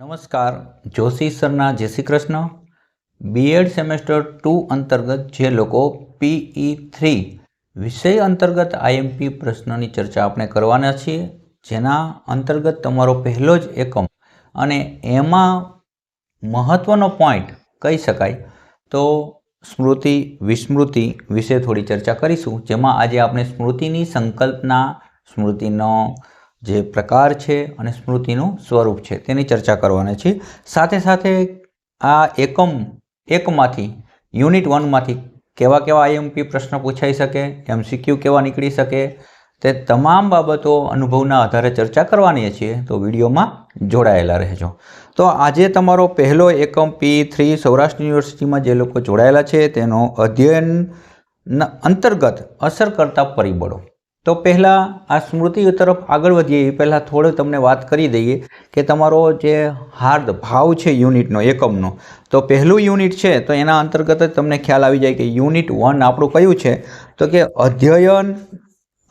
નમસ્કાર, જોશી સરના જય Shri Krishna. B Ed semester two અંતર્ગત જે લોકો પીઈ થ્રી વિષય અંતર્ગત આઈએમપી પ્રશ્નની ચર્ચા આપણે કરવાના છીએ, જેના અંતર્ગત તમારો પહેલો જ એકમ અને એમાં મહત્ત્વનો પોઈન્ટ કહી શકાય. તો સ્મૃતિ, વિસ્મૃતિ વિશે થોડી ચર્ચા કરીશું, જેમાં આજે આપણે સ્મૃતિની સંકલ્પના, સ્મૃતિનો જે પ્રકાર છે અને સ્મૃતિનું સ્વરૂપ છે, તેની ચર્ચા કરવાના છે સાથે સાથે આ એકમ, એકમાંથી, યુનિટ વનમાંથી કેવા કેવા આઈએમપી પ્રશ્ન પૂછાઈ શકે એમસીક્યુ કેવા નીકળી શકે, તે તમામ બાબતો અનુભવના આધારે ચર્ચા કરવાની છીએ, તો વિડીયોમાં જોડાયેલા રહેજો. તો આજે તમારો પહેલો એકમ પી થ્રી સૌરાષ્ટ્ર યુનિવર્સિટીમાં જે લોકો જોડાયેલા છે, તેનો અધ્યયન અંતર્ગત અસર કરતા પરિબળો. તો પહેલાં આ સ્મૃતિ તરફ આગળ વધીએ, એ પહેલાં થોડું તમને વાત કરી દઈએ કે તમારો જે હાર્દ ભાવ છે યુનિટનો, એકમનો, તો પહેલું યુનિટ છે, તો એના અંતર્ગત જ તમને ખ્યાલ આવી જાય કે યુનિટ વન આપણું કયું છે? તો કે અધ્યયન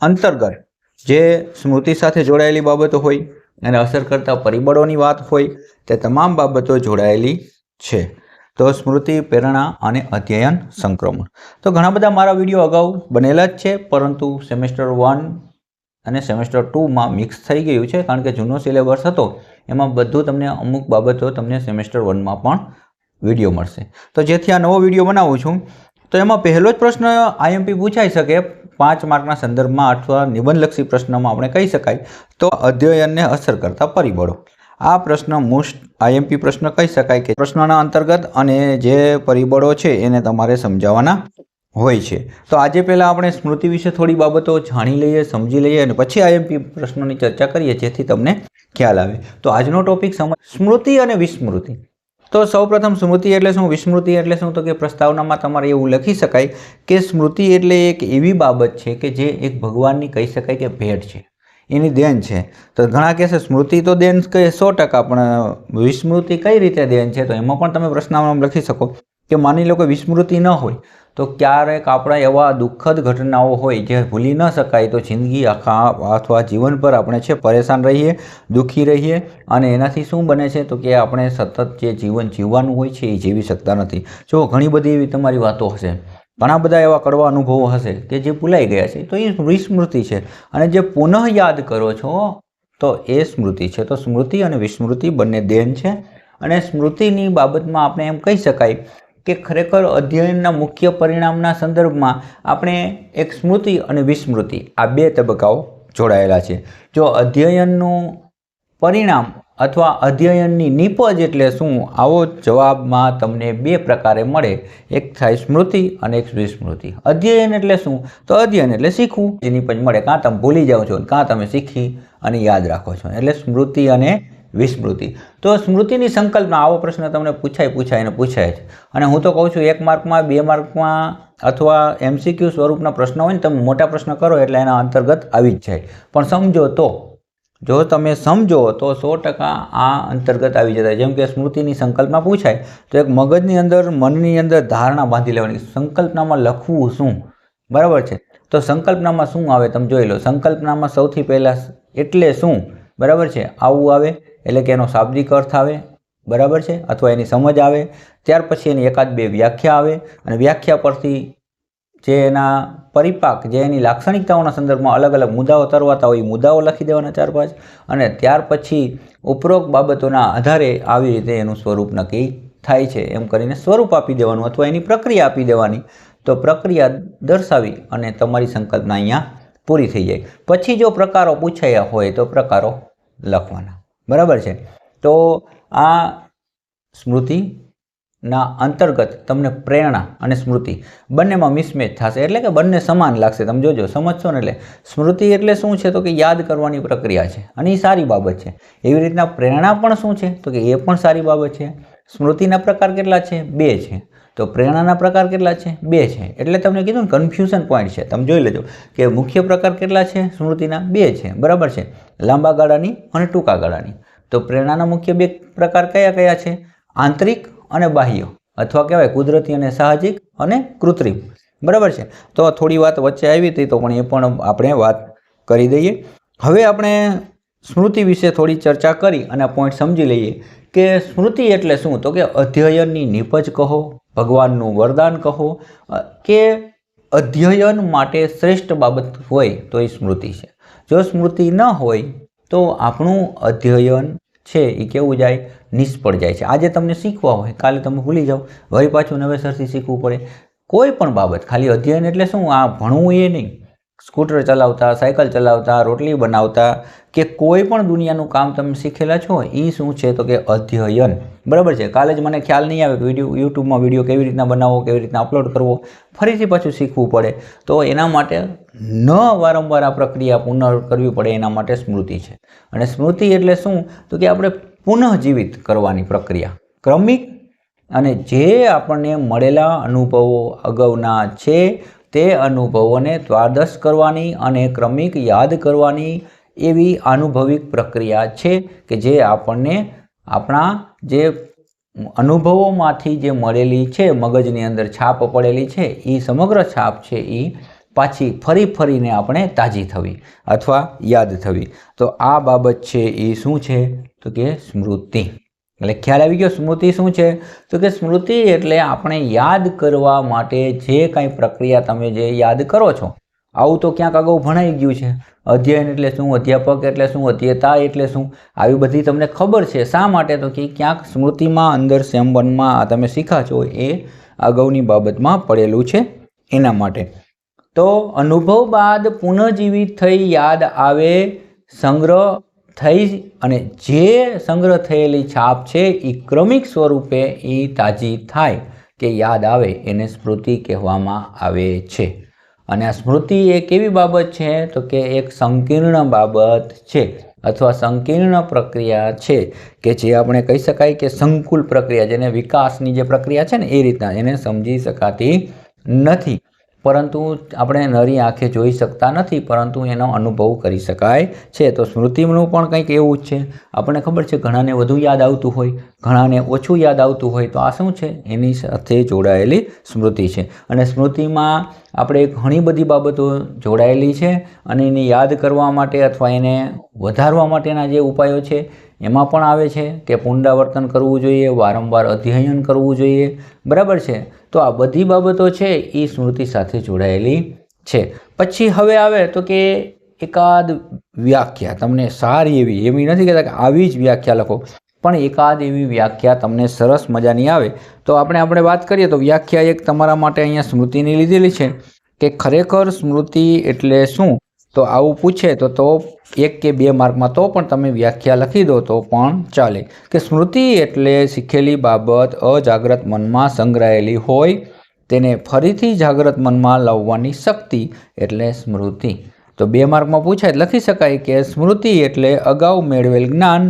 અંતર્ગત જે સ્મૃતિ સાથે જોડાયેલી બાબતો હોય અને અસર કરતા પરિબળોની વાત હોય, તે તમામ બાબતો જોડાયેલી છે. તો સ્મૃતિ, પ્રેરણા અને અધ્યયન સંક્રમણ. તો ઘણા બધા મારા વીડિયો અગાઉ બનેલા જ છે, પરંતુ સેમેસ્ટર વન અને સેમેસ્ટર ટુમાં મિક્સ થઈ ગયું છે, કારણ કે જૂનો સિલેબસ હતો, એમાં બધું તમને અમુક બાબતો તમને સેમેસ્ટર વનમાં પણ વીડિયો મળશે. તો જેથી આ નવો વીડિયો બનાવું છું, તો એમાં પહેલો જ પ્રશ્ન આઈએમપી પૂછાઈ શકે, પાંચ માર્કના સંદર્ભમાં અથવા નિબંધલક્ષી પ્રશ્નમાં આપણે કહી શકાય, તો અધ્યયનને અસર કરતા પરિબળો. આ પ્રશ્ન મોસ્ટ આઈએમપી પ્રશ્ન કહી શકાય કે પ્રશ્નના અંતર્ગત અને જે પરિબળો છે એને તમારે સમજાવવાના હોય છે. તો આજે પહેલાં આપણે સ્મૃતિ વિશે થોડી બાબતો જાણી લઈએ, સમજી લઈએ અને પછી આઈએમપી પ્રશ્નોની ચર્ચા કરીએ જેથી તમને ખ્યાલ આવે. તો આજનો ટોપિક સમજ સ્મૃતિ અને વિસ્મૃતિ. તો સૌપ્રથમ સ્મૃતિ એટલે શું? વિસ્મૃતિ એટલે શું? તો કે પ્રસ્તાવનામાં તમારે એવું લખી શકાય કે સ્મૃતિ એટલે એક એવી બાબત છે કે જે એક ભગવાનની કહી શકાય કે ભેટ છે. એની દેન છે. તો ઘણા કહેશે, સ્મૃતિ તો દેન કહે સો ટકા, પણ વિસ્મૃતિ કઈ રીતે દેન છે? તો એમાં પણ તમે પ્રશ્નાવમાં લખી શકો કે માની લો કે વિસ્મૃતિ ન હોય, તો ક્યારેક આપણા એવા દુઃખદ ઘટનાઓ હોય જે ભૂલી ન શકાય, તો જિંદગી આખા અથવા જીવન પર આપણે છે પરેશાન રહીએ, દુઃખી રહીએ અને એનાથી શું બને છે? તો કે આપણે સતત જે જીવન જીવવાનું હોય છે એ જીવી શકતા નથી. જો ઘણી બધી એવી તમારી વાતો હશે. ઘણા બધા એવા કડવા અનુભવો હશે કે જે ભૂલાઈ ગયા છે. તો એ વિસ્મૃતિ છે. અને જે પુનઃ યાદ કરો છો, તો એ સ્મૃતિ છે. તો સ્મૃતિ અને વિસ્મૃતિ બંને દેન છે. અને સ્મૃતિની બાબતમાં આપણે એમ કહી શકાય કે ખરેખર અધ્યયનના મુખ્ય પરિણામના સંદર્ભમાં આપણે એક સ્મૃતિ અને વિસ્મૃતિ આ બે તબક્કાઓ જોડાયેલા છે. જો અધ્યયનનું પરિણામ અથવા અધ્યયનની નિપજ એટલે શું? આવો જવાબમાં તમને બે પ્રકારે મળે. એક થાય સ્મૃતિ અને એક વિસ્મૃતિ અધ્યયન એટલે શું? તો અધ્યયન એટલે શીખવું. જે નિપજ મળે કાં તમે ભૂલી જાઓ છો કાં તમે શીખી અને યાદ રાખો છો. એટલે સ્મૃતિ અને વિસ્મૃતિ. તો સ્મૃતિની સંકલ્પના આવો પ્રશ્ન તમને પૂછાય પૂછાય અને પૂછાય જ. અને હું તો કહું છું, એક માર્કમાં, બે માર્કમાં અથવા એમસીક્યુ સ્વરૂપના પ્રશ્નો હોય ને તમે મોટા પ્રશ્ન કરો એટલે એના અંતર્ગત આવી જ જાય. પણ સમજો તો જો તમે સમજો તો સો ટકા આ અંતર્ગત આવી જતા જેમ કે સ્મૃતિની સંકલ્પના પૂછાય, તો એક મગજની અંદર, મનની અંદર ધારણા બાંધી લેવાની. સંકલ્પનામાં લખવું શું? બરાબર છે? તો સંકલ્પનામાં શું આવે તમે જોઈ લો. સંકલ્પનામાં સૌથી પહેલાં એટલે શું? બરાબર છે? આવું આવે, એટલે કે એનો શાબ્દિક અર્થ આવે. બરાબર છે? અથવા એની સમજ આવે. ત્યાર પછી એની એકાદ બે વ્યાખ્યા આવે અને વ્યાખ્યા પરથી જે એના પરિપાક, જે એની લાક્ષણિકતાઓના સંદર્ભમાં અલગ અલગ મુદ્દાઓ તરવાતા હોય, એ મુદ્દાઓ લખી દેવાના ચાર પાંચ અને ત્યાર પછી ઉપરોક્ત બાબતોના આધારે આવી રીતે એનું સ્વરૂપ નક્કી થાય છે. એમ કરીને સ્વરૂપ આપી દેવાનું અથવા એની પ્રક્રિયા આપી દેવાની. તો પ્રક્રિયા દર્શાવી અને તમારી સંકલ્પના અહીંયા પૂરી થઈ જાય. પછી જો પ્રકારો પૂછાયા હોય તો પ્રકારો લખવાના. બરાબર છે? તો આ સ્મૃતિના અંતર્ગત તમને પ્રેરણા અને સ્મૃતિ. બંનેમાં મિસમેચ થશે. એટલે કે બંને સમાન લાગશે. તમે જોજો, સમજશો ને એટલે. સ્મૃતિ એટલે શું છે? તો કે યાદ કરવાની પ્રક્રિયા છે. અને એ સારી બાબત છે. એવી રીતના પ્રેરણા પણ શું છે? તો કે એ પણ સારી બાબત છે. સ્મૃતિના પ્રકાર કેટલા છે? બે છે. તો પ્રેરણાના પ્રકાર કેટલા છે? બે છે. એટલે તમને કીધું ને કન્ફ્યુઝન પોઈન્ટ છે. તમે જોઈ લેજો કે મુખ્ય પ્રકાર કેટલા છે? સ્મૃતિના બે છે. બરાબર છે? લાંબા ગાળાની અને ટૂંકા ગાળાની. તો પ્રેરણાના મુખ્ય બે પ્રકાર કયા કયા છે? આંતરિક અને બાહ્ય, અથવા કહેવાય કુદરતી અને સાહજિક અને કૃત્રિમ. બરાબર છે? તો થોડી વાત વચ્ચે આવી હતી, તો પણ એ પણ આપણે વાત કરી દઈએ. હવે આપણે સ્મૃતિ વિશે થોડી ચર્ચા કરી અને પોઈન્ટ સમજી લઈએ કે સ્મૃતિ એટલે શું? તો કે અધ્યયનની નિપજ કહો, ભગવાનનું વરદાન કહો, કે અધ્યયન માટે શ્રેષ્ઠ બાબત હોય તો એ સ્મૃતિ છે. જો સ્મૃતિ ન હોય, તો આપણું અધ્યયન છે એ કેવું જાય? નિષ્ફળ જાય છે. આજે તમને શીખવા હોય, કાલે તમે ભૂલી જાઓ, વળી પાછું નવેસરથી શીખવું પડે. કોઈ પણ બાબત, ખાલી અધ્યયન એટલે શું? આ ભણવું એ નહીં. સ્કૂટર ચલાવતા, સાયકલ ચલાવતા, રોટલી બનાવતા કે કોઈ પણ દુનિયાનું કામ તમે શીખેલા છો એ શું છે તો કે અધ્યયન. બરાબર છે? કાલે જ મને ખ્યાલ નહીં આવે કે વીડિયો, યુટ્યુબમાં વીડિયો કેવી રીતના બનાવવો કેવી રીતના અપલોડ કરવો. ફરીથી પાછું શીખવું પડે. તો એના માટે ન વારંવાર આ પ્રક્રિયા પુનઃ કરવી પડે, એના માટે સ્મૃતિ છે. અને સ્મૃતિ એટલે શું? તો કે આપણે પુનઃજીવિત કરવાની પ્રક્રિયા. ક્રમિક અને જે આપણને મળેલા અનુભવો અગાઉના છે, તે અનુભવોને દ્વારદશ કરવાની અને ક્રમિક યાદ કરવાની એવી અનુભવિક પ્રક્રિયા છે કે જે આપણને આપણા જે અનુભવોમાંથી જે મળેલી છે, મગજની અંદર છાપ પડેલી છે એ સમગ્ર છાપ છે એ પાછી ફરી ફરીને આપણે તાજી થવી અથવા યાદ થવી. તો આ બાબત છે એ શું છે? તો કે સ્મૃતિ. એટલે ખ્યાલ આવી ગયો સ્મૃતિ શું છે? તો કે સ્મૃતિ એટલે આપણે યાદ કરવા માટે જે કાંઈ પ્રક્રિયા તમે જે યાદ કરો છો, આવું તો ક્યાંક અગાઉ ભણાઈ ગયું છે. અધ્યયન એટલે શું, અધ્યાપક એટલે શું, અધ્યતા એટલે શું, આવી બધી તમને ખબર છે. શા માટે? તો કે ક્યાંક સ્મૃતિમાં અંદર સેમ તમે શીખા છો, એ અગાઉની બાબતમાં પડેલું છે એના માટે. તો અનુભવ બાદ પુનઃજીવિત થઈ યાદ આવે, સંગ્રહ થઈ અને જે સંગ્રહ થયેલી છાપ છે એ ક્રમિક સ્વરૂપે એ તાજી થાય કે યાદ આવે એને સ્મૃતિ કહેવામાં આવે છે. અને આ સ્મૃતિ એક એવી બાબત છે? તો કે એક સંકીર્ણ બાબત છે અથવા સંકીર્ણ પ્રક્રિયા છે કે જે આપણે કહી શકાય કે સંકુલ પ્રક્રિયા જેને વિકાસની જે પ્રક્રિયા છે ને એ રીતના એને સમજી શકાતી નથી. પરંતુ આપણે નરી આંખે જોઈ શકતા નથી, પરંતુ એનો અનુભવ કરી શકાય છે. તો સ્મૃતિનું પણ કંઈક એવું જ છે. આપણને ખબર છે, ઘણાને વધુ યાદ આવતું હોય, ઘણાને ઓછું યાદ આવતું હોય, તો આ શું છે? એની સાથે જોડાયેલી સ્મૃતિ છે. અને સ્મૃતિમાં આપણે ઘણી બધી બાબતો જોડાયેલી છે અને એને યાદ કરવા માટે અથવા એને વધારવા માટેના જે ઉપાયો છે એમાં પણ આવે છે કે પુનરાવર્તન કરવું જોઈએ, વારંવાર અધ્યયન કરવું જોઈએ. બરાબર છે? તો આ બધી બાબતો છે એ સ્મૃતિ સાથે જોડાયેલી છે. પછી હવે આવે તો કે એકાદ વ્યાખ્યા. તમને સારી એવી એવી નથી કહેતા કે આવી જ વ્યાખ્યા લખો, પણ એકાદ એવી વ્યાખ્યા તમને સરસ મજાની આવે. તો આપણે આપણે વાત કરીએ તો વ્યાખ્યા એક તમારા માટે અહીંયા સ્મૃતિની લીધેલી છે કે ખરેખર સ્મૃતિ એટલે શું? તો આવું પૂછે તો તો એક કે બે માર્કમાં તો પણ તમે વ્યાખ્યા લખી દો તો પણ ચાલે. કે સ્મૃતિ એટલે શીખેલી બાબત અજાગ્રત મનમાં સંગ્રહાયેલી હોય, તેને ફરીથી જાગ્રત મનમાં લાવવાની શક્તિ એટલે સ્મૃતિ. તો બે માર્કમાં પૂછાય, લખી શકાય કે સ્મૃતિ એટલે અગાઉ મેળવેલ જ્ઞાન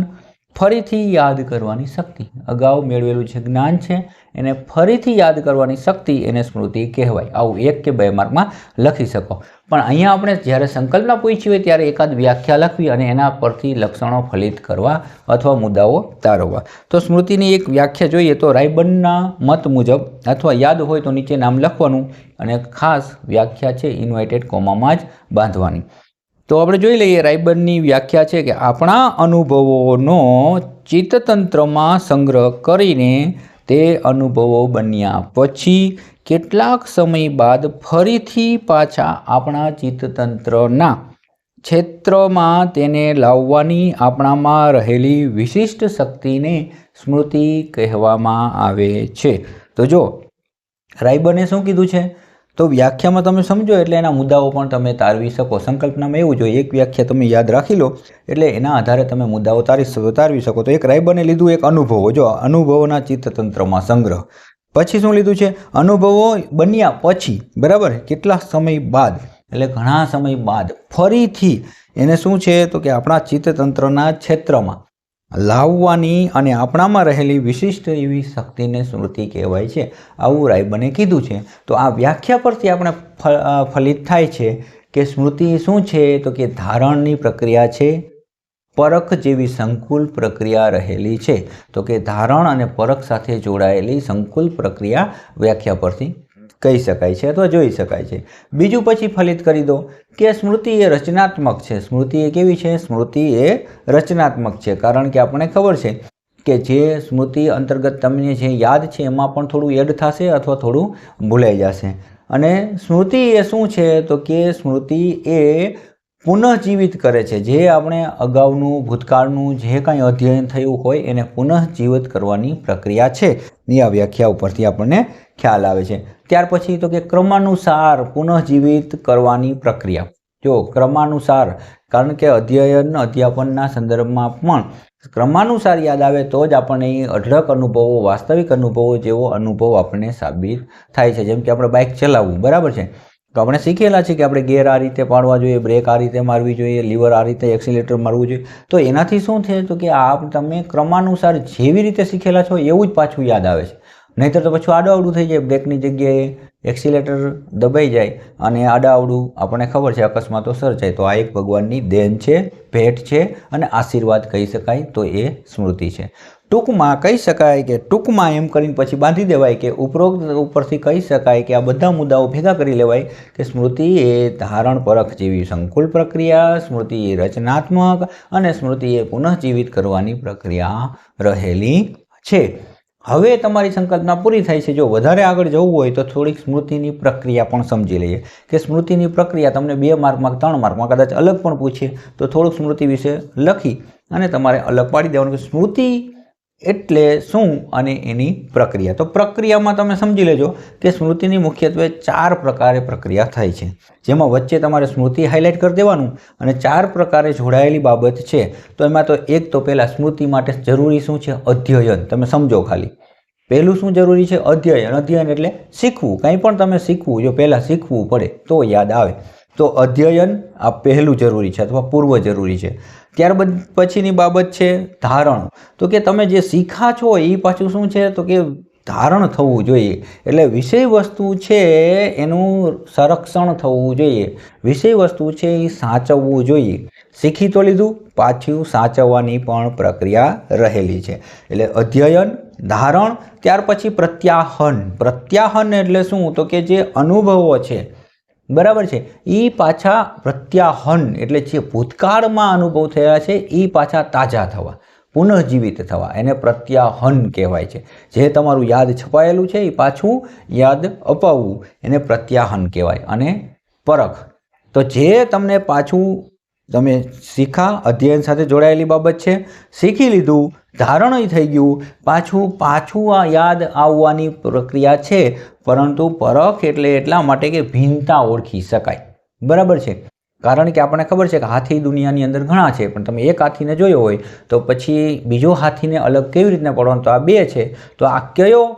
ફરીથી યાદ કરવાની શક્તિ. અગાઉ મેળવેલું જે જ્ઞાન છે, એને ફરીથી યાદ કરવાની શક્તિ એને સ્મૃતિ કહેવાય. આવું એક કે બે માર્કમાં લખી શકો. પણ અહીંયા આપણે જ્યારે સંકલ્પના પૂછી હોય ત્યારે એકાદ વ્યાખ્યા લખવી અને એના પરથી લક્ષણો ફલિત કરવા અથવા મુદ્દાઓ તારવવા. તો સ્મૃતિની એક વ્યાખ્યા જોઈએ તો રાયબનના મત મુજબ અથવા યાદ હોય તો નીચે નામ લખવાનું અને ખાસ વ્યાખ્યા છે ઇન્વાઇટેડ કોમામાં જ બાંધવાની. તો આપણે જોઈ લઈએ, રાયબરની વ્યાખ્યા છે કે આપણા અનુભવોનો ચિત્તતંત્રમાં સંગ્રહ કરીને તે અનુભવો બન્યા પછી કેટલાક સમય બાદ ફરીથી પાછા આપણા ચિત્તતંત્રના ક્ષેત્રમાં તેને લાવવાની આપણામાં રહેલી વિશિષ્ટ શક્તિને સ્મૃતિ કહેવામાં આવે છે. તો જો, રાયબને શું કીધું છે? તો વ્યાખ્યામાં તમે સમજો એટલે એના મુદ્દાઓ પણ તમે તારવી શકો. સંકલ્પનામાં એવું જોઈએ, એક વ્યાખ્યા તમે યાદ રાખી લો, એટલે એના આધારે તમે મુદ્દાઓ તારી શકો તારવી શકો. તો એક રાયબને લીધું, એક અનુભવો. જો અનુભવોના ચિત્તતંત્રમાં સંગ્રહ. પછી શું લીધું છે? અનુભવો બન્યા પછી, બરાબર? કેટલા સમય બાદ? એટલે ઘણા સમય બાદ. ફરીથી, એને શું છે? તો કે આપણા ચિત્તતંત્રના ક્ષેત્રમાં. લાવવાની અને આપણામાં રહેલી વિશિષ્ટ એવી શક્તિને સ્મૃતિ કહેવાય છે. આવું રાયબને કીધું છે. તો આ વ્યાખ્યા પરથી આપણે ફલિત થાય છે કે સ્મૃતિ શું છે? તો કે ધારણની પ્રક્રિયા છે. પરખ જેવી સંકુલ પ્રક્રિયા રહેલી છે. તો કે ધારણ અને પરખ સાથે જોડાયેલી સંકુલ પ્રક્રિયા વ્યાખ્યા પરથી કહી શકાય છે અથવા જોઈ શકાય છે. બીજું પછી ફલિત કરી દો કે સ્મૃતિ એ રચનાત્મક છે. સ્મૃતિ એ કેવી છે? સ્મૃતિ એ રચનાત્મક છે. કારણ કે આપણને ખબર છે કે જે સ્મૃતિ અંતર્ગત તમને જે યાદ છે એમાં પણ થોડું એડ થશે અથવા થોડું ભૂલાઈ જશે. અને સ્મૃતિ એ શું છે? તો કે સ્મૃતિ એ પુનઃજીવિત કરે છે. જે આપણે અગાઉનું, ભૂતકાળનું જે કાંઈ અધ્યયન થયું હોય એને પુનઃજીવિત કરવાની પ્રક્રિયા છે. ની આ વ્યાખ્યા ઉપરથી આપણને ખ્યાલ આવે છે. ત્યાર પછી તો કે ક્રમાનુસાર પુનઃજીવિત કરવાની પ્રક્રિયા. જો ક્રમાનુસાર, કારણ કે અધ્યયન અધ્યાપનના સંદર્ભમાં પણ ક્રમાનુસાર યાદ આવે તો જ આપણને અઢળક અનુભવો, વાસ્તવિક અનુભવો જેવો અનુભવ આપણને સાબિત થાય છે. જેમ કે આપણે બાઇક ચલાવવું, બરાબર છે? તો આપણે શીખેલા છે કે આપણે ગેર આ રીતે પાડવા જોઈએ, બ્રેક આ રીતે મારવી જોઈએ, લીવર આ રીતે એક્સિલેટર મારવું જોઈએ. તો એનાથી શું થયું તો કે આ તમે ક્રમાનુસાર જેવી રીતે શીખેલા છો એવું જ પાછું યાદ આવે છે. નહીંતર તો પછી આડાવડું થઈ જાય, બ્રેકની જગ્યાએ એક્સિલેટર દબાઈ જાય અને આડાવડું આપણને ખબર છે, અકસ્માતો સર્જાય. તો આ એક ભગવાનની દેન છે, ભેટ છે અને આશીર્વાદ કહી શકાય તો એ સ્મૃતિ છે. ટૂંકમાં કહી શકાય કે ટૂંકમાં એમ કરીને પછી બાંધી દેવાય કે ઉપરોક્ત ઉપરથી કહી શકાય કે આ બધા મુદ્દાઓ ભેગા કરી લેવાય કે સ્મૃતિ એ ધારણ પરખ જેવી સંકુલ પ્રક્રિયા, સ્મૃતિ એ રચનાત્મક અને સ્મૃતિ એ પુનઃજીવિત કરવાની પ્રક્રિયા રહેલી છે. હવે તમારી સંકલ્પના પૂરી થાય છે. જો વધારે આગળ જવું હોય તો થોડીક સ્મૃતિની પ્રક્રિયા પણ સમજી લઈએ. કે સ્મૃતિની પ્રક્રિયા તમને બે માર્કમાં, ત્રણ માર્કમાં કદાચ અલગ પણ પૂછીએ તો થોડુંક સ્મૃતિ વિશે લખી અને તમારે અલગ પાડી દેવાનું. કે સ્મૃતિ એટલે શું અને એની પ્રક્રિયા? તો પ્રક્રિયામાં તમે સમજી લેજો કે સ્મૃતિની મુખ્યત્વે ચાર પ્રકારે પ્રક્રિયા થાય છે. જેમાં વચ્ચે તમારે સ્મૃતિ હાઇલાઇટ કરી દેવાનું અને ચાર પ્રકારે જોડાયેલી બાબત છે. તો એમાં તો એક તો પહેલાં સ્મૃતિ માટે જરૂરી શું છે? અધ્યયન. તમે સમજો ખાલી. પહેલું શું જરૂરી છે? અધ્યયન. અધ્યયન એટલે શીખવું. કંઈ પણ તમે શીખવું, જો પહેલાં શીખવું પડે તો યાદ આવે. તો અધ્યયન આ પહેલું જરૂરી છે અથવા પૂર્વ જરૂરી છે. ત્યારબાદ પછીની બાબત છે ધારણ. તો કે તમે જે શીખા છો એ પાછું શું છે? તો કે ધારણ થવું જોઈએ. એટલે વિષય વસ્તુ છે એનું સંરક્ષણ થવું જોઈએ. વિષય વસ્તુ છે એ સાચવવું જોઈએ. શીખી તો લીધું, પાછું સાચવવાની પણ પ્રક્રિયા રહેલી છે. એટલે અધ્યયન, ધારણ, ત્યાર પછી પ્રત્યાહન. પ્રત્યાહન એટલે શું? તો કે જે અનુભવો છે બરાબર છે. એ પાછા પ્રત્યાહન એટલે જે ભૂતકાળમાં અનુભવ થયા છે એ પાછા તાજા થવા, પુનઃજીવિત થવા, એને પ્રત્યાહન કહેવાય છે. જે તમારું યાદ છપાયેલું છે એ પાછું યાદ અપાવવું, એને પ્રત્યાહન કહેવાય. અને પરખ. તો જે તમને પાછું તમે શીખા અધ્યયન સાથે જોડાયેલી બાબત છે. શીખી લીધું ધારણ થઈ ગયું, પાછું પાછું આ યાદ આવવાની પ્રક્રિયા છે. પરંતુ પરખ એટલે એટલા માટે કે ભિન્નતા ઓળખી શકાય. બરાબર છે? કારણ કે આપણને ખબર છે કે હાથી દુનિયાની અંદર ઘણા છે, પણ તમે એક હાથીને જોયો હોય, તો પછી બીજો હાથીને અલગ કેવી રીતના પડવાનો? તો આ બે છે. તો આ કયો?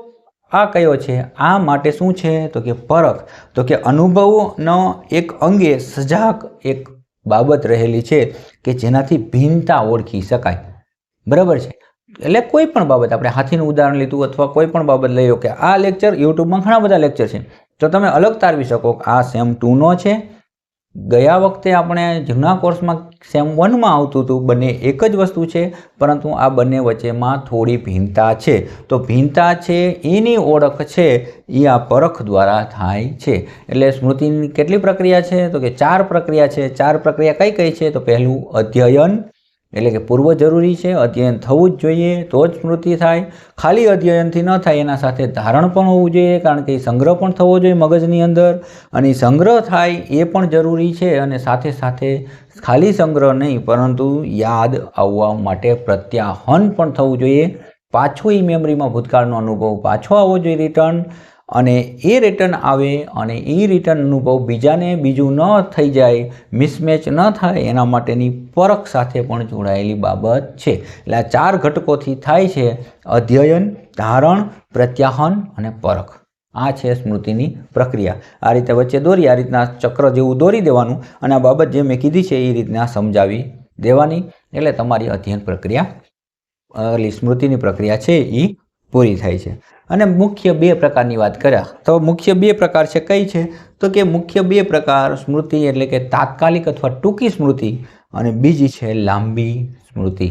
આ કયો છે? આ માટે શું છે? તો કે પરખ. તો કે અનુભવનો એક અંગે સજાગ એક બાબત રહેલી છે કે જેનાથી ભિન્નતા ઓળખી શકાય. બરાબર છે? એટલે કોઈ પણ બાબત આપણે હાથીનું ઉદાહરણ લીધું અથવા કોઈ પણ બાબત લઈ લો કે આ લેક્ચર યુટ્યુબમાં ઘણા બધા લેક્ચર છે. તો તમે અલગ તારવી શકો આ સેમ ટુનો છે ગયા વખતે આપણે જૂના કોર્સમાં સેમ વનમાં આવતું હતું, બંને એક જ વસ્તુ છે, પરંતુ આ બંને વચ્ચેમાં થોડી ભિન્નતા છે. તો ભિન્નતા છે, એની ઓળખ છે, એ આ પરખ દ્વારા થાય છે. એટલે સ્મૃતિની કેટલી પ્રક્રિયા છે? તો કે ચાર પ્રક્રિયા છે. ચાર પ્રક્રિયા કઈ કઈ છે? તો પહેલું અધ્યયન એટલે કે પૂર્વ જરૂરી છે, અધ્યયન થવું જ જોઈએ, તો જ સ્મૃતિ થાય. ખાલી અધ્યયનથી ન થાય એના સાથે ધારણ પણ હોવું જોઈએ, કારણ કે એ સંગ્રહ પણ થવો જોઈએ મગજની અંદર. અને સંગ્રહ થાય એ પણ જરૂરી છે અને સાથે સાથે ખાલી સંગ્રહ નહીં, પરંતુ યાદ આવવા માટે પ્રત્યાહન પણ થવું જોઈએ. પાછું એ મેમરીમાં ભૂતકાળનો અનુભવ, પાછો આવવો જોઈએ રિટર્ન અને એ રિટર્ન આવે અને એ રિટર્ન અનુભવ બીજાને બીજું ન થઈ જાય મિસમેચ ન થાય, એના માટેની પરખ સાથે પણ જોડાયેલી બાબત છે. એટલે આ ચાર ઘટકોથી થાય છે અધ્યયન, ધારણ, પ્રત્યાહન અને પરખ. આ છે સ્મૃતિની પ્રક્રિયા. આ રીતે વચ્ચે દોરી, આ રીતના ચક્ર જેવું દોરી દેવાનું અને આ બાબત જે મેં કીધી છે એ રીતના સમજાવી દેવાની. એટલે તમારી અધ્યયન પ્રક્રિયા એટલે સ્મૃતિની પ્રક્રિયા છે એ પૂરી થાય છે. અને મુખ્ય બે પ્રકારની વાત કર્યા. તો મુખ્ય બે પ્રકાર છે કઈ છે? તો કે મુખ્ય બે પ્રકાર સ્મૃતિ એટલે કે તાત્કાલિક અથવા ટૂંકી સ્મૃતિ અને બીજી છે લાંબી સ્મૃતિ.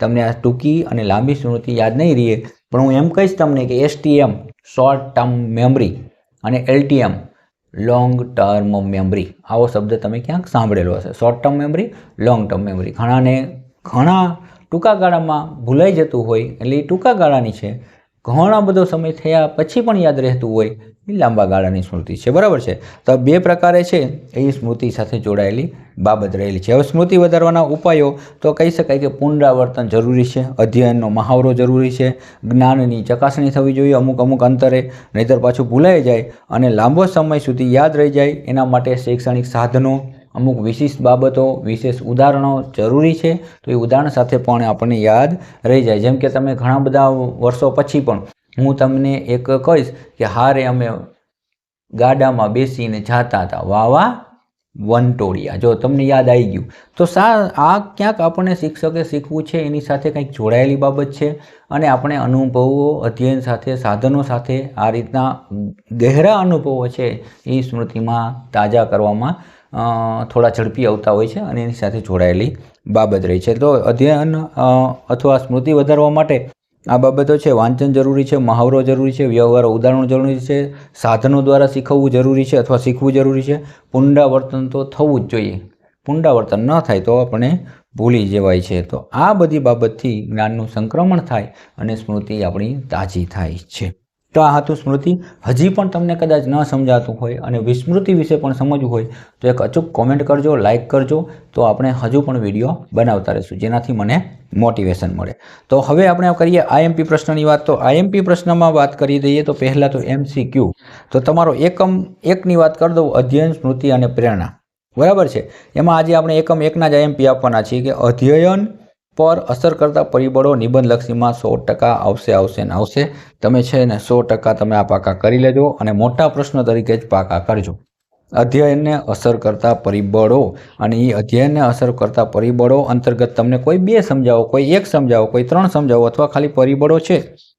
તમને આ ટૂંકી અને લાંબી સ્મૃતિ યાદ નહીં રહે પણ હું એમ કહીશ તમને કે એસટીએમ શોર્ટ ટર્મ મેમરી અને એલટીએમ લોંગ ટર્મ મેમરી આવો શબ્દ તમે ક્યાંક સાંભળેલો હશે. Short term memory long term memory ઘણાને ઘણા ટૂંકા ગાળામાં ભૂલાઈ જતું હોય એટલે એ ટૂંકા ગાળાની છે. ઘણા બધો સમય થયા પછી પણ યાદ રહેતું હોય એ લાંબા ગાળાની સ્મૃતિ છે. બરાબર છે? તો બે પ્રકારે છે એ સ્મૃતિ સાથે જોડાયેલી બાબત રહેલી છે. હવે સ્મૃતિ વધારવાના ઉપાયો તો કહી શકાય કે પુનરાવર્તન જરૂરી છે, અધ્યયનનો મહાવરો જરૂરી છે, જ્ઞાનની ચકાસણી થવી જોઈએ અમુક અમુક અંતરે, નહીંતર પાછું ભૂલાઈ જાય અને લાંબો સમય સુધી યાદ રહી જાય એના માટે શૈક્ષણિક સાધનો અમુક વિશિષ્ટ બાબતો, વિશેષ ઉદાહરણો જરૂરી છે, તો એ ઉદાહરણ સાથે પણ આપણને યાદ રહી જાય. જેમ કે તમે ઘણા બધા વર્ષો પછી પણ હું તમને એક કહીશ કે હારે અમે ગાડામાં બેસીને જાતા હતા, વાવા વનટોળિયા જો તમને યાદ આવી ગયું. તો સા, આ ક્યાંક આપણને શિક્ષકે શીખવું છે, એની સાથે કંઈક જોડાયેલી બાબત છે અને આપણે અનુભવો, અધ્યયન સાથે, સાધનો સાથે આ રીતના ગહેરા અનુભવો છે એ સ્મૃતિમાં તાજા કરવામાં થોડા ઝડપી આવતા હોય છે અને એની સાથે જોડાયેલી બાબત રહી છે. તો અધ્યયન અથવા સ્મૃતિ વધારવા માટે આ બાબતો છે. વાંચન જરૂરી છે, મહાવરો જરૂરી છે, વ્યવહારો ઉદાહરણો જરૂરી છે, સાધનો દ્વારા શીખવવું જરૂરી છે અથવા શીખવું જરૂરી છે. પુનરાવર્તન તો થવું જ જોઈએ. પુનરાવર્તન ન થાય તો આપણે ભૂલી જવાય છે. તો આ બધી બાબતથી જ્ઞાનનું સંક્રમણ થાય અને સ્મૃતિ આપણી તાજી થાય છે. તો આ હતું સ્મૃતિ. હજી પણ તમને કદાચ ન સમજાતું હોય અને વિસ્મૃતિ વિશે પણ સમજવું હોય, તો એક અચૂક કોમેન્ટ કરજો લાઇક કરજો. તો આપણે હજુ પણ વીડિયો બનાવતા રહીશું, જેનાથી મને મોટિવેશન મળે. તો હવે આપણે કરીએ આઈએમપી પ્રશ્નની વાત. તો આઈએમપી પ્રશ્નમાં વાત કરી દઈએ તો પહેલાં તો એમસીક્યુ તો તમારો એકમ એકની વાત કરી દઉં, અધ્યયન, સ્મૃતિ અને પ્રેરણા. બરાબર છે? એમાં આજે આપણે એકમ એકના જ આઈએમપી આપવાના છીએ કે અધ્યયન પર અસર કરતા પરિબળો નિબંધલક્ષીમાં સો ટકા આવશે આવશે ને આવશે. તમે છે ને સો ટકા તમે આ પાકા કરી લેજો અને મોટા પ્રશ્ન તરીકે જ પાકા કરજો. અધ્યયનને અસર કરતા પરિબળો અને એ અધ્યયનને અસર કરતા પરિબળો અંતર્ગત તમને કોઈ બે સમજાવો, કોઈ એક સમજાવો, કોઈ ત્રણ સમજાવો અથવા ખાલી પરિબળો છે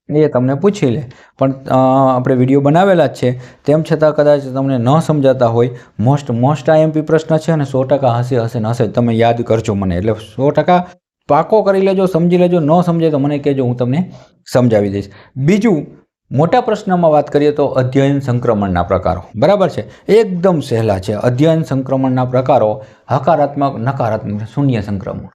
એ તમને પૂછી લે. પણ આપણે વીડિયો બનાવેલા જ છે. તેમ છતાં કદાચ તમને ન સમજાતા હોય મોસ્ટ મોસ્ટ આઈએમપી પ્રશ્ન છે અને સો ટકા હશે હશે ને હશે, તમે યાદ કરજો મને. એટલે સો ટકા પાકો કરી લેજો, સમજી લેજો, ન સમજે તો મને કહેજો, હું તમને સમજાવી દઈશ. બીજું, મોટા પ્રશ્નમાં વાત કરીએ તો અધ્યયન સંક્રમણના પ્રકારો. બરાબર છે? એકદમ સહેલા છે. અધ્યયન સંક્રમણના પ્રકારો હકારાત્મક, નકારાત્મક, શૂન્ય સંક્રમણ.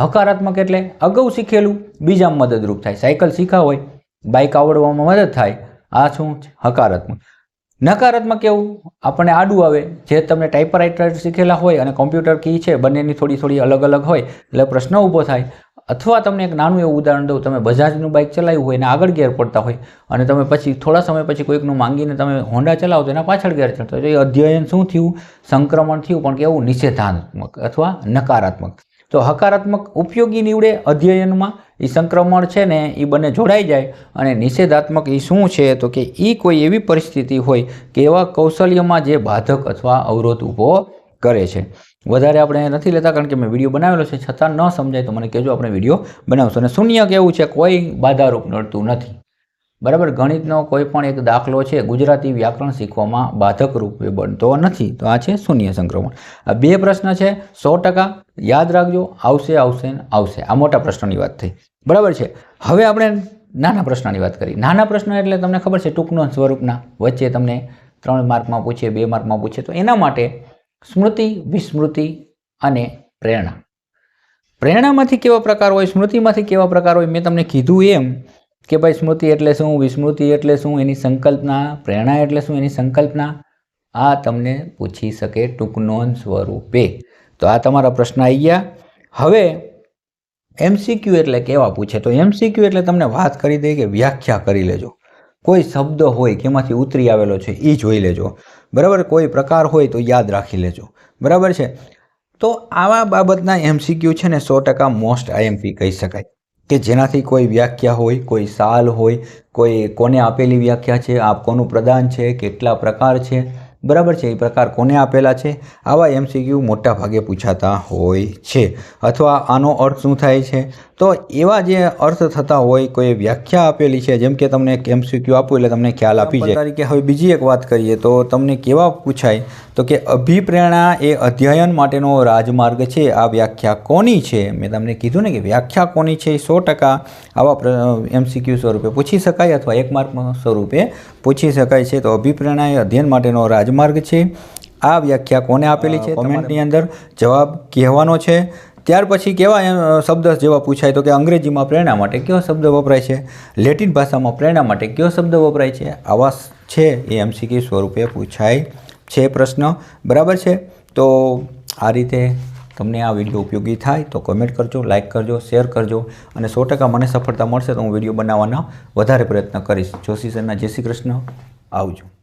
હકારાત્મક એટલે અગાઉ શીખેલું, બીજામાં મદદરૂપ થાય. સાયકલ શીખા હોય, બાઇક આવડવામાં મદદ થાય. આ શું? હકારાત્મક. નકારાત્મક કેવું આપણને આડું આવે. જે તમને ટાઈપરાઇટર શીખેલા હોય અને કોમ્પ્યુટર કી છે, બંનેની થોડી થોડી અલગ અલગ હોય, એટલે પ્રશ્ન ઊભો થાય. અથવા તમને એક નાનું એવું ઉદાહરણ દઉં. તમે બજાજનું બાઇક ચલાવ્યું હોય અને આગળ ગેર પડતા હોય અને તમે પછી થોડા સમય પછી કોઈકનું માંગીને તમે હોન્ડા ચલાવો તો એના પાછળ ગેર ચડતા હોય. એ અધ્યયન શું થયું? સંક્રમણ થયું, પણ કેવું? નિષેધાત્મક અથવા નકારાત્મક. તો હકારાત્મક ઉપયોગી નીવડે અધ્યયનમાં એ સંક્રમણ છે ને એ બંને જોડાઈ જાય અને નિષેધાત્મક એ શું છે તો કે એ કોઈ એવી પરિસ્થિતિ હોય કે એવા કૌશલ્યમાં જે બાધક અથવા અવરોધ ઊભો કરે છે. વધારે આપણે નથી લેતા કારણ કે મેં વીડિયો બનાવેલો છે. છતાં ન સમજાય તો મને કહેજો આપણે વીડિયો બનાવશું. અને શૂન્ય કેવું છે કોઈ બાધારૂપ નડતું નથી. બરાબર? ગણિતનો કોઈ પણ એક દાખલો છે, ગુજરાતી વ્યાકરણ શીખવામાં બાધક રૂપે બનતો નથી. તો આ છે શૂન્ય સંક્રમણ. આ બે પ્રશ્ન છે, સો ટકા. યાદ રાખજો, આવશે આવશે ને આવશે. આ મોટા પ્રશ્નની વાત થઈ. બરાબર છે? હવે આપણે નાના પ્રશ્નની વાત કરી. નાના પ્રશ્ન એટલે તમને ખબર છે, ટૂંકનો સ્વરૂપના. વચ્ચે તમને ત્રણ માર્કમાં પૂછે બે માર્કમાં પૂછે તો એના માટે સ્મૃતિ, વિસ્મૃતિ અને પ્રેરણા. પ્રેરણામાંથી કેવા પ્રકાર હોય, સ્મૃતિમાંથી કેવા પ્રકાર હોય, મેં તમને કીધું એમ કે ભાઈ સ્મૃતિ એટલે શું, વિસ્મૃતિ એટલે શું, એની સંકલ્પના, પ્રેરણા એટલે શું, એની સંકલ્પના? આ તમને પૂછી શકે ટૂંકનોન સ્વરૂપે. તો આ તમારા પ્રશ્ન આવી ગયા. હવે એમસીક્યુ એટલે કેવા પૂછે? તો એમસીક્યુ એટલે તમને વાત કરી દે કે વ્યાખ્યા કરી લેજો. કોઈ શબ્દ હોય કેમાંથી ઉતરી આવેલો છે એ જોઈ લેજો. બરાબર? કોઈ પ્રકાર હોય તો યાદ રાખી લેજો. બરાબર છે? તો આવા બાબતના એમસીક્યુ છે ને સો ટકા મોસ્ટ આઈએમપી કહી શકાય. કે જેનાથી કોઈ વ્યાખ્યા હોય, કોઈ સાલ હોય, કોઈ કોને આપેલી વ્યાખ્યા છે, આપ કોનું પ્રદાન છે, કેટલા પ્રકાર છે, બરાબર છે, એ પ્રકાર કોને આપેલા છે, આવા એમસીક્યુ મોટા ભાગે પૂછાતા હોય છે. અથવા આનો અર્થ શું થાય છે? તો એવા જે અર્થ થતા હોય, કોઈ વ્યાખ્યા આપેલી છે, જેમ કે તમને એક એમસીક્યુ આપું એટલે તમને ખ્યાલ આપી જાય. તરીકે હવે બીજી એક વાત કરીએ, તો તમને કેવા પૂછાય? તો કે અભિપ્રેરણા એ અધ્યયન માટેનો રાજમાર્ગ છે. આ વ્યાખ્યા કોની છે? મેં તમને કીધું ને કે વ્યાખ્યા કોની છે સો ટકા આવા એમસીક્યુ સ્વરૂપે પૂછી શકાય અથવા એક માર્ક સ્વરૂપે પૂછી શકાય છે. તો અભિપ્રેરણા એ અધ્યયન માટેનો રાજમાર્ગ છે. આ વ્યાખ્યા કોને આપેલી છે? કોમેન્ટની અંદર જવાબ કહેવાનો છે. ત્યાર પછી કેવા શબ્દ જેવા પૂછાય? તો કે અંગ્રેજીમાં પ્રેરણા માટે કયો શબ્દ વપરાય છે? લેટિન ભાષામાં પ્રેરણા માટે કયો શબ્દ વપરાય છે? આવા છે એ એમસીક્યુ સ્વરૂપે પૂછાય છે પ્રશ્ન. બરાબર છે? તો આ રીતે તમને આ વીડિયો ઉપયોગી થાય તો કમેન્ટ કરજો લાઇક કરજો શેર કરજો અને સો ટકા મને સફળતા મળશે તો હું વીડિયો બનાવવાના વધારે પ્રયત્ન કરીશ. જોશી સરના, જય શ્રી કૃષ્ણ. આવજો.